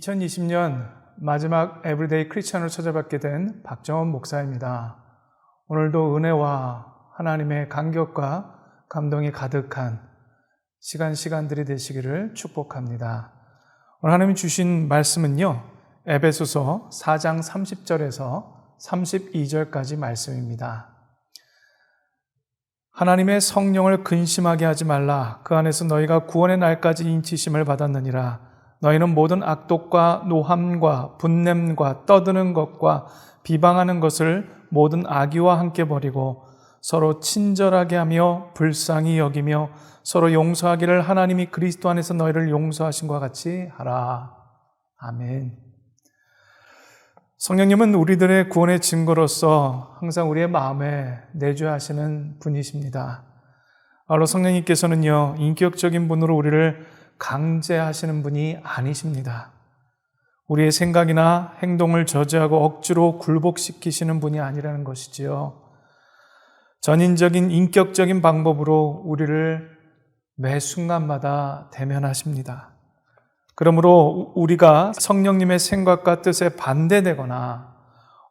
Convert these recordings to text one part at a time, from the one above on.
2020년 마지막 에브리데이 크리스천으로 찾아뵙게 된 박정원 목사입니다. 오늘도 은혜와 하나님의 간격과 감동이 가득한 시간 시간들이 되시기를 축복합니다. 오늘 하나님이 주신 말씀은요. 에베소서 4장 30절에서 32절까지 말씀입니다. 하나님의 성령을 근심하게 하지 말라. 그 안에서 너희가 구원의 날까지 인치심을 받았느니라. 너희는 모든 악독과 노함과 분냄과 떠드는 것과 비방하는 것을 모든 악의와 함께 버리고 서로 친절하게 하며 불쌍히 여기며 서로 용서하기를 하나님이 그리스도 안에서 너희를 용서하신 것 같이 하라. 아멘. 성령님은 우리들의 구원의 증거로서 항상 우리의 마음에 내주하시는 분이십니다. 바로 성령님께서는요, 인격적인 분으로 우리를 강제하시는 분이 아니십니다. 우리의 생각이나 행동을 저지하고 억지로 굴복시키시는 분이 아니라는 것이지요. 전인적인 인격적인 방법으로 우리를 매 순간마다 대면하십니다. 그러므로 우리가 성령님의 생각과 뜻에 반대되거나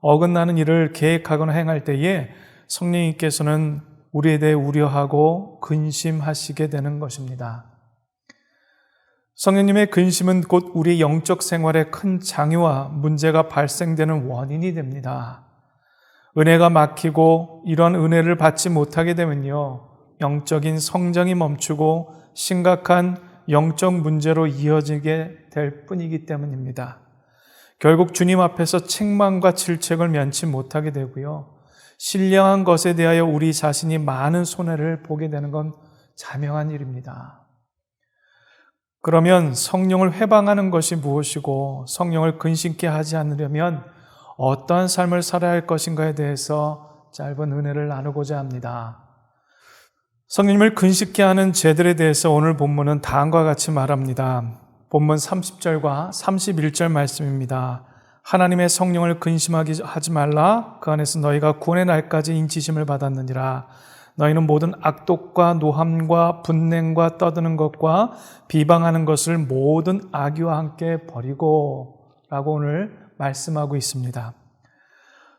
어긋나는 일을 계획하거나 행할 때에 성령님께서는 우리에 대해 우려하고 근심하시게 되는 것입니다. 성령님의 근심은 곧 우리 영적 생활에 큰 장애와 문제가 발생되는 원인이 됩니다. 은혜가 막히고 이런 은혜를 받지 못하게 되면요. 영적인 성장이 멈추고 심각한 영적 문제로 이어지게 될 뿐이기 때문입니다. 결국 주님 앞에서 책망과 질책을 면치 못하게 되고요. 신령한 것에 대하여 우리 자신이 많은 손해를 보게 되는 건 자명한 일입니다. 그러면 성령을 회방하는 것이 무엇이고 성령을 근심케 하지 않으려면 어떠한 삶을 살아야 할 것인가에 대해서 짧은 은혜를 나누고자 합니다. 성령님을 근심케 하는 죄들에 대해서 오늘 본문은 다음과 같이 말합니다. 본문 30절과 31절 말씀입니다. 하나님의 성령을 근심하지 말라. 그 안에서 너희가 구원의 날까지 인치심을 받았느니라. 너희는 모든 악독과 노함과 분냉과 떠드는 것과 비방하는 것을 모든 악의와 함께 버리고 라고 오늘 말씀하고 있습니다.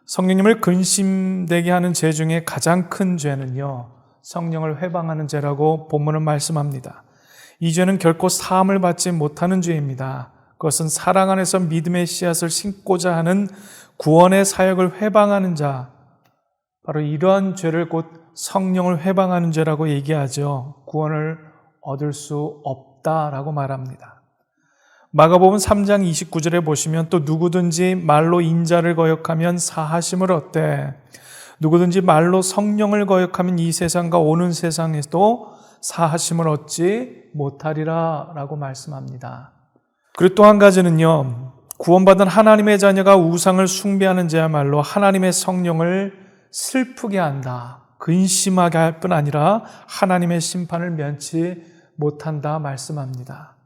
성령님을 근심되게 하는 죄 중에 가장 큰 죄는요, 성령을 회방하는 죄라고 본문은 말씀합니다. 이 죄는 결코 사함을 받지 못하는 죄입니다. 그것은 사랑 안에서 믿음의 씨앗을 심고자 하는 구원의 사역을 회방하는 자, 바로 이러한 죄를 곧 성령을 회방하는 죄라고 얘기하죠. 구원을 얻을 수 없다라고 말합니다. 마가복음 3장 29절에 보시면 또 누구든지 말로 인자를 거역하면 사하심을 얻되 누구든지 말로 성령을 거역하면 이 세상과 오는 세상에도 사하심을 얻지 못하리라 라고 말씀합니다. 그리고 또 한 가지는요, 구원받은 하나님의 자녀가 우상을 숭배하는 자야말로 하나님의 성령을 슬프게 한다. 근심하게 할 뿐 아니라 하나님의 심판을 면치 못한다 말씀합니다.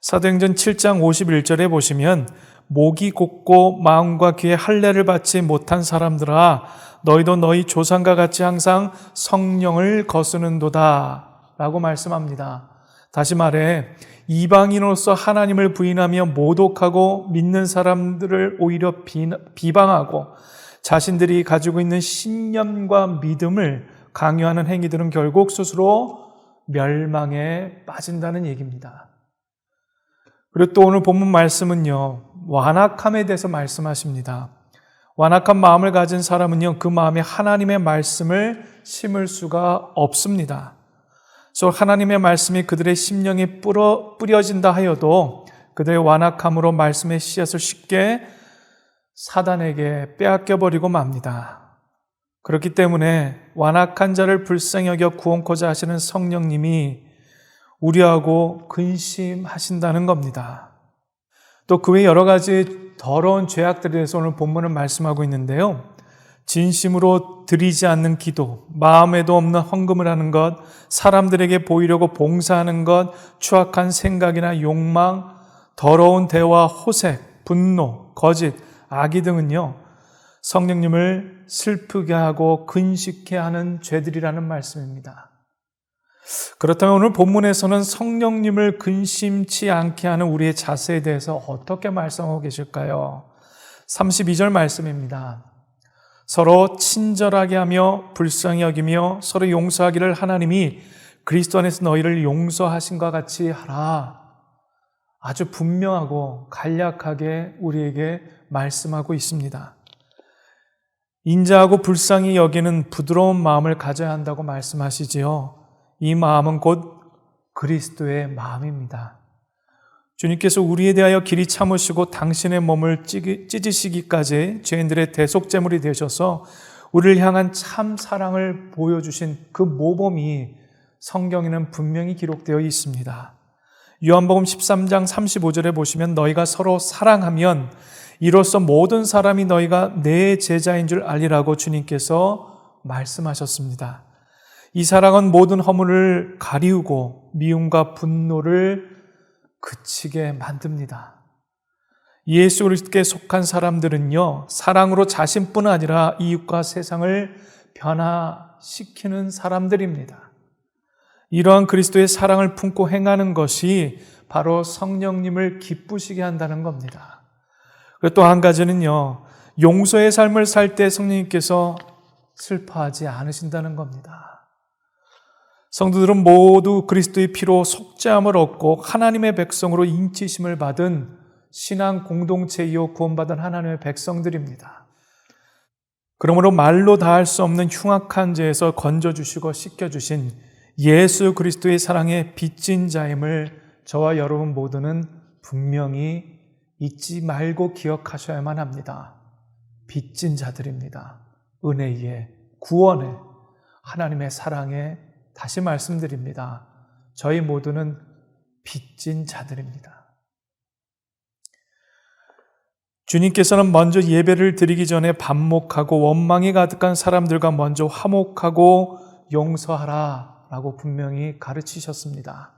사도행전 7장 51절에 보시면 목이 곧고 마음과 귀에 할례를 받지 못한 사람들아 너희도 너희 조상과 같이 항상 성령을 거스는도다 라고 말씀합니다. 다시 말해 이방인으로서 하나님을 부인하며 모독하고 믿는 사람들을 오히려 비 방하고 자신들이 가지고 있는 신념과 믿음을 강요하는 행위들은 결국 스스로 멸망에 빠진다는 얘기입니다. 그리고 또 오늘 본문 말씀은요, 완악함에 대해서 말씀하십니다. 완악한 마음을 가진 사람은요, 그 마음에 하나님의 말씀을 심을 수가 없습니다. 그래서 하나님의 말씀이 그들의 심령에 뿌려, 뿌려진다 하여도 그들의 완악함으로 말씀의 씨앗을 쉽게 사단에게 빼앗겨버리고 맙니다. 그렇기 때문에 완악한 자를 불쌍히 여겨 구원코자 하시는 성령님이 우려하고 근심하신다는 겁니다. 또 그 외 여러 가지 더러운 죄악들에 대해서 오늘 본문은 말씀하고 있는데요. 진심으로 드리지 않는 기도, 마음에도 없는 헌금을 하는 것, 사람들에게 보이려고 봉사하는 것, 추악한 생각이나 욕망, 더러운 대화, 호색, 분노, 거짓, 악의 등은요, 성령님을 슬프게 하고 근식해 하는 죄들이라는 말씀입니다. 그렇다면 오늘 본문에서는 성령님을 근심치 않게 하는 우리의 자세에 대해서 어떻게 말씀하고 계실까요? 32절 말씀입니다. 서로 친절하게 하며 불쌍히 여기며 서로 용서하기를 하나님이 그리스도 안에서 너희를 용서하신 것 같이 하라. 아주 분명하고 간략하게 우리에게 말씀하고 있습니다. 인자하고 불쌍히 여기는 부드러운 마음을 가져야 한다고 말씀하시지요. 이 마음은 곧 그리스도의 마음입니다. 주님께서 우리에 대하여 길이 참으시고 당신의 몸을 찢으시기까지 죄인들의 대속제물이 되셔서 우리를 향한 참 사랑을 보여주신 그 모범이 성경에는 분명히 기록되어 있습니다. 요한복음 13장 35절에 보시면 너희가 서로 사랑하면 이로써 모든 사람이 너희가 내 제자인 줄 알리라고 주님께서 말씀하셨습니다. 이 사랑은 모든 허물을 가리우고 미움과 분노를 그치게 만듭니다. 예수 그리스도께 속한 사람들은요, 사랑으로 자신뿐 아니라 이웃과 세상을 변화시키는 사람들입니다. 이러한 그리스도의 사랑을 품고 행하는 것이 바로 성령님을 기쁘시게 한다는 겁니다. 그리고 또 한 가지는요, 용서의 삶을 살 때 성령님께서 슬퍼하지 않으신다는 겁니다. 성도들은 모두 그리스도의 피로 속죄함을 얻고 하나님의 백성으로 인치심을 받은 신앙 공동체이요 구원받은 하나님의 백성들입니다. 그러므로 말로 다 할 수 없는 흉악한 죄에서 건져주시고 씻겨주신 예수 그리스도의 사랑에 빚진 자임을 저와 여러분 모두는 분명히 잊지 말고 기억하셔야만 합니다. 빚진 자들입니다. 은혜에, 구원에, 하나님의 사랑에 다시 말씀드립니다. 저희 모두는 빚진 자들입니다. 주님께서는 먼저 예배를 드리기 전에 반목하고 원망이 가득한 사람들과 먼저 화목하고 용서하라 라고 분명히 가르치셨습니다.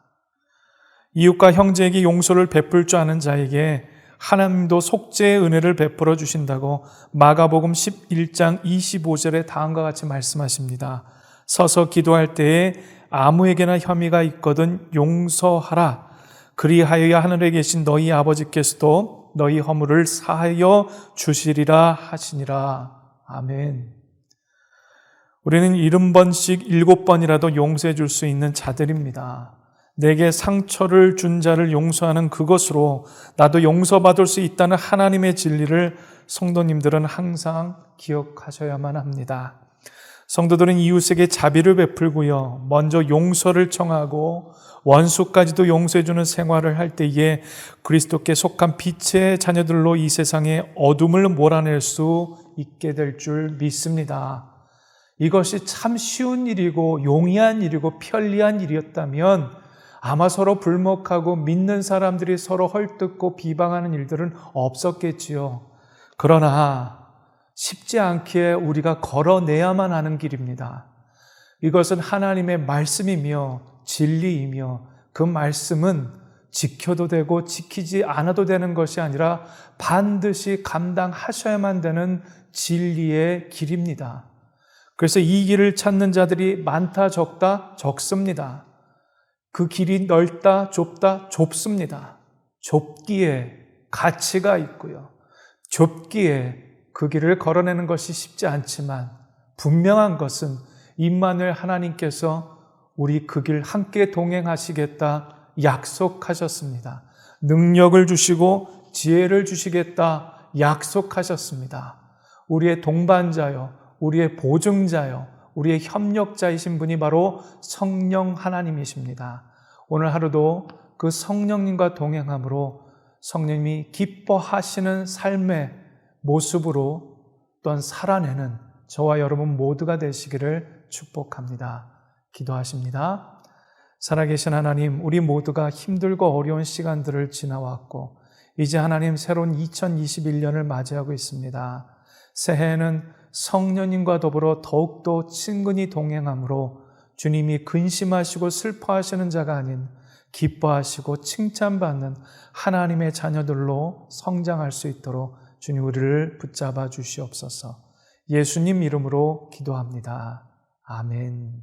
이웃과 형제에게 용서를 베풀 줄 아는 자에게 하나님도 속죄의 은혜를 베풀어 주신다고 마가복음 11장 25절에 다음과 같이 말씀하십니다. 서서 기도할 때에 아무에게나 혐의가 있거든 용서하라. 그리하여야 하늘에 계신 너희 아버지께서도 너희 허물을 사하여 주시리라 하시니라. 아멘. 우리는 일흔 번씩 일곱 번이라도 용서해 줄 수 있는 자들입니다. 내게 상처를 준 자를 용서하는 그것으로 나도 용서받을 수 있다는 하나님의 진리를 성도님들은 항상 기억하셔야만 합니다. 성도들은 이웃에게 자비를 베풀고요. 먼저 용서를 청하고 원수까지도 용서해주는 생활을 할 때에 그리스도께 속한 빛의 자녀들로 이 세상에 어둠을 몰아낼 수 있게 될 줄 믿습니다. 이것이 참 쉬운 일이고 용이한 일이고 편리한 일이었다면 아마 서로 불목하고 믿는 사람들이 서로 헐뜯고 비방하는 일들은 없었겠지요. 그러나 쉽지 않기에 우리가 걸어내야만 하는 길입니다. 이것은 하나님의 말씀이며 진리이며 그 말씀은 지켜도 되고 지키지 않아도 되는 것이 아니라 반드시 감당하셔야만 되는 진리의 길입니다. 그래서 이 길을 찾는 자들이 많다, 적다, 적습니다. 그 길이 넓다, 좁다, 좁습니다. 좁기에 가치가 있고요. 좁기에 그 길을 걸어내는 것이 쉽지 않지만 분명한 것은 임만을 하나님께서 우리 그 길 함께 동행하시겠다 약속하셨습니다. 능력을 주시고 지혜를 주시겠다 약속하셨습니다. 우리의 동반자요, 우리의 보증자요, 우리의 협력자이신 분이 바로 성령 하나님이십니다. 오늘 하루도 그 성령님과 동행함으로 성령님이 기뻐하시는 삶의 모습으로 또한 살아내는 저와 여러분 모두가 되시기를 축복합니다. 기도하십니다. 살아계신 하나님, 우리 모두가 힘들고 어려운 시간들을 지나왔고, 이제 하나님 새로운 2021년을 맞이하고 있습니다. 새해에는 성령님과 더불어 더욱더 친근히 동행함으로 주님이 근심하시고 슬퍼하시는 자가 아닌 기뻐하시고 칭찬받는 하나님의 자녀들로 성장할 수 있도록 주님 우리를 붙잡아 주시옵소서. 예수님 이름으로 기도합니다. 아멘.